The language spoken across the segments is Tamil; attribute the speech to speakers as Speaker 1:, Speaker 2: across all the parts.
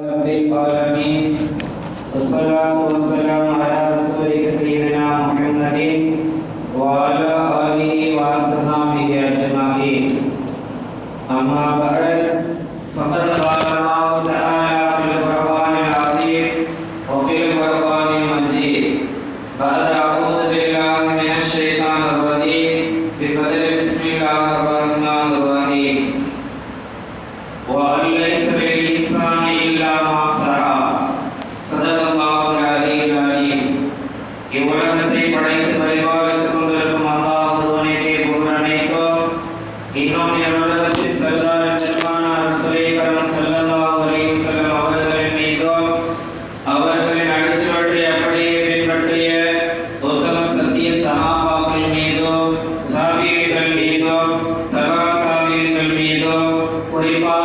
Speaker 1: رب العالمين والصلاة والسلام على رسولك سيدنا محمد وعلى آله وأصحابه أجمعين أما بعد فقد قال الله تعالى في القرآن العظيم وفي القرآن المجيد بعد أعوذ بالله من الشيطان الرجيم بفضل بسم الله الرحمن الرحيم وأن ليس للإنسان إلا ما سعى صدق الله العلي العليم இவ்வுலகத்தை படைத்து பரிபாலித்துக் கொண்டிருக்கும் அல்லாஹ் ஒருவனையே புகழ் குறிப்பாக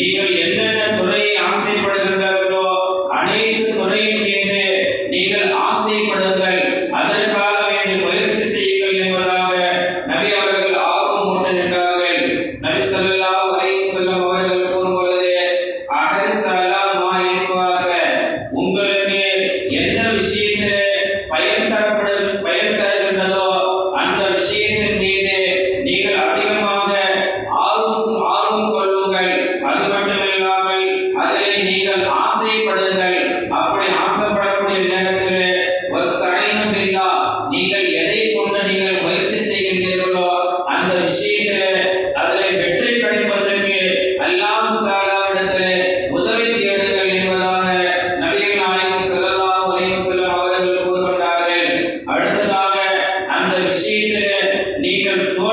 Speaker 1: நீங்கள் என்னென்ன துறையை ஆசைப்படுகின்ற Señor, tú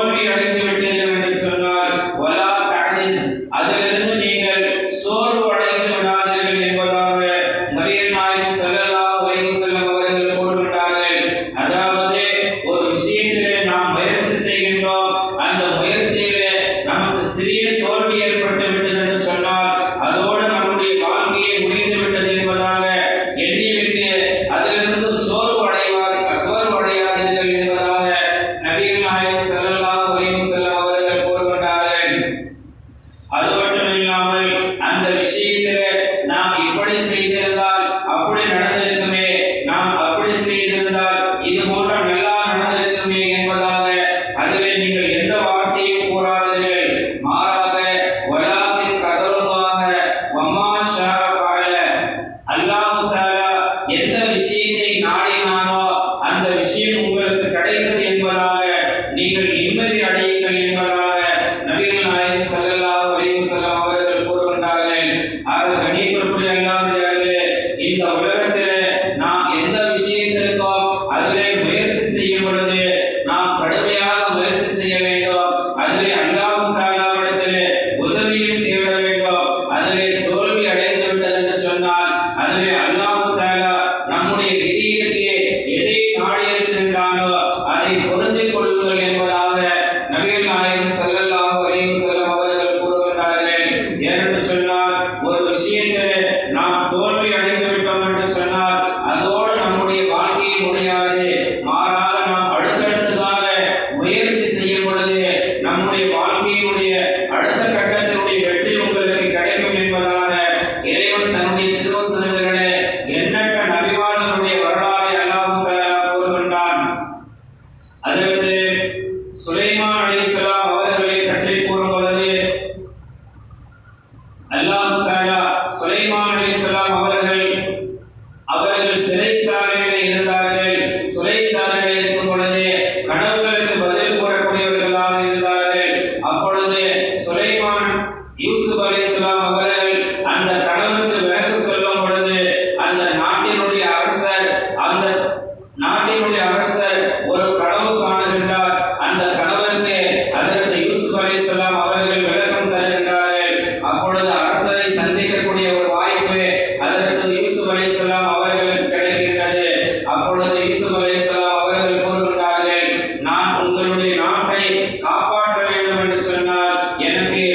Speaker 1: നബി തിരുവസ്ലമിലെ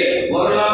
Speaker 1: எனக்கு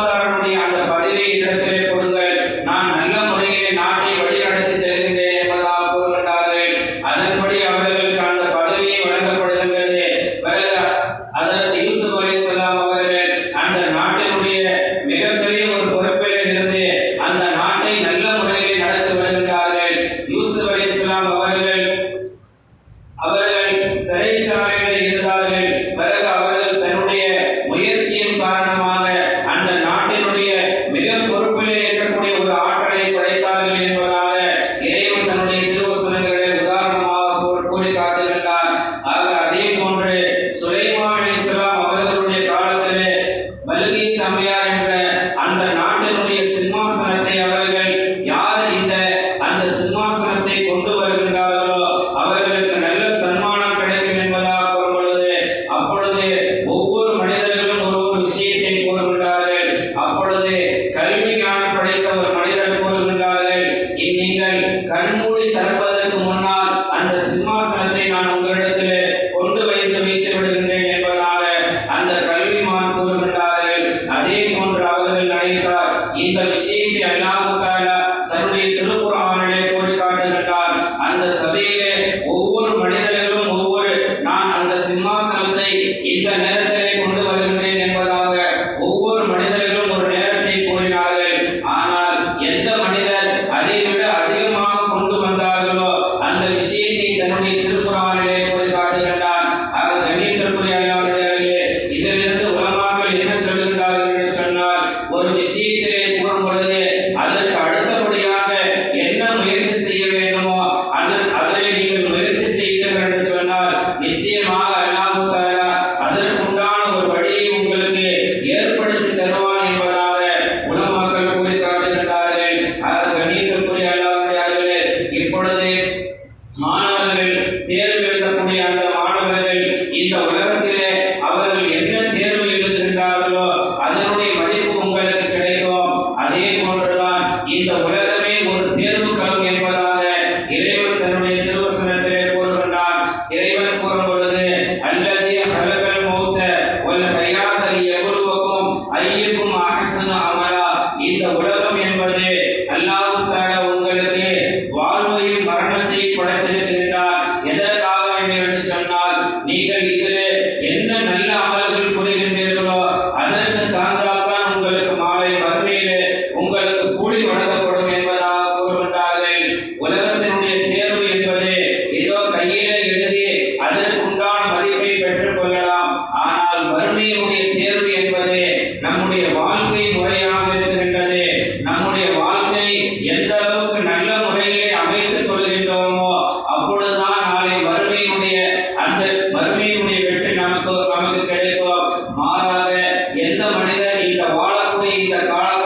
Speaker 1: revelar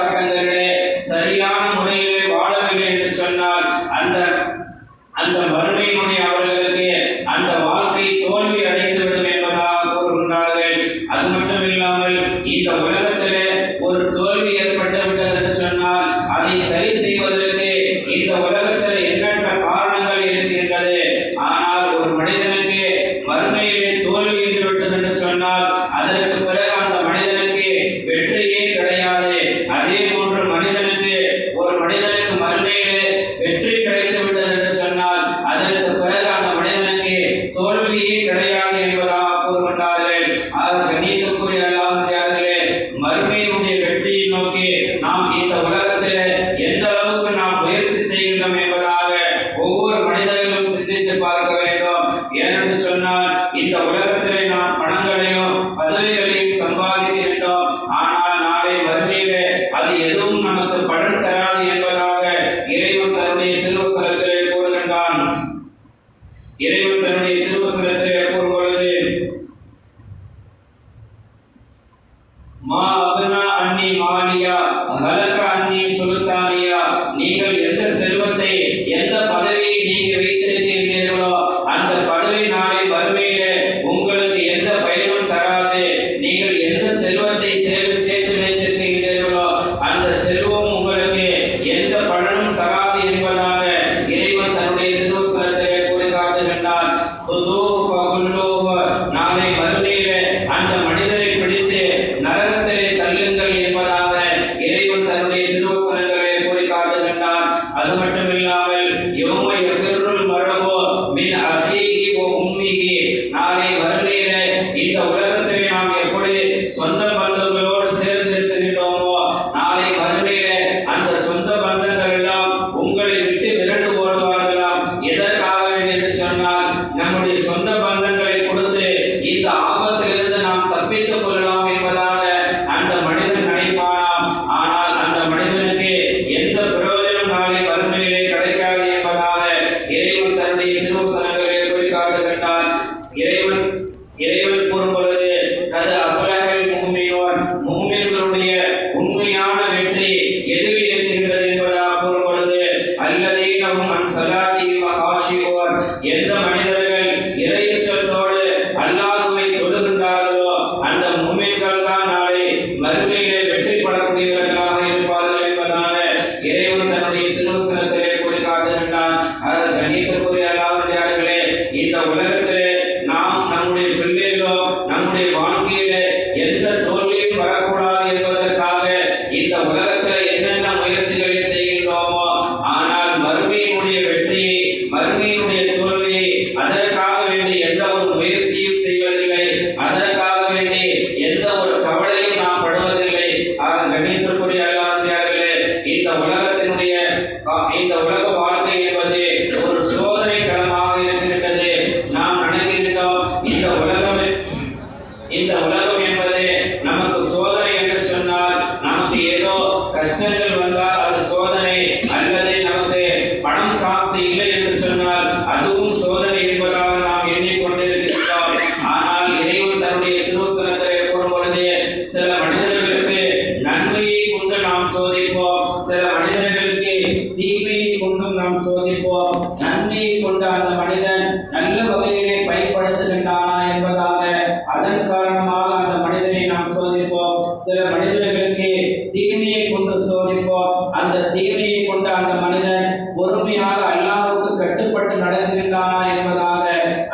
Speaker 1: இந்த உலக சில மனிதர்களுக்கு தீமையை கொண்டும் நாம் சோதிப்போம். நன்மையை கொண்ட அந்த மனிதன் நல்ல வகையிலே பயன்படுத்துகின்றானா என்பதாக அதன் காரணமாக அந்த மனிதனை நாம் சோதிப்போம். சில மனிதர்களுக்கு தீமையை கொண்டு சோதிப்போம். அந்த தீமையை கொண்ட அந்த மனிதன் பொறுமையாக அல்லாவுக்கு கட்டுப்பட்டு நடத்துகின்றானா என்பதாக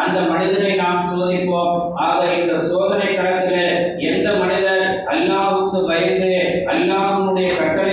Speaker 1: அந்த மனிதனை நாம் சோதிப்போம். ஆக இந்த சோதனை கடத்தில் எந்த மனிதன் அல்லாவுக்கு பயந்து அல்லாஹனுடைய கட்டளை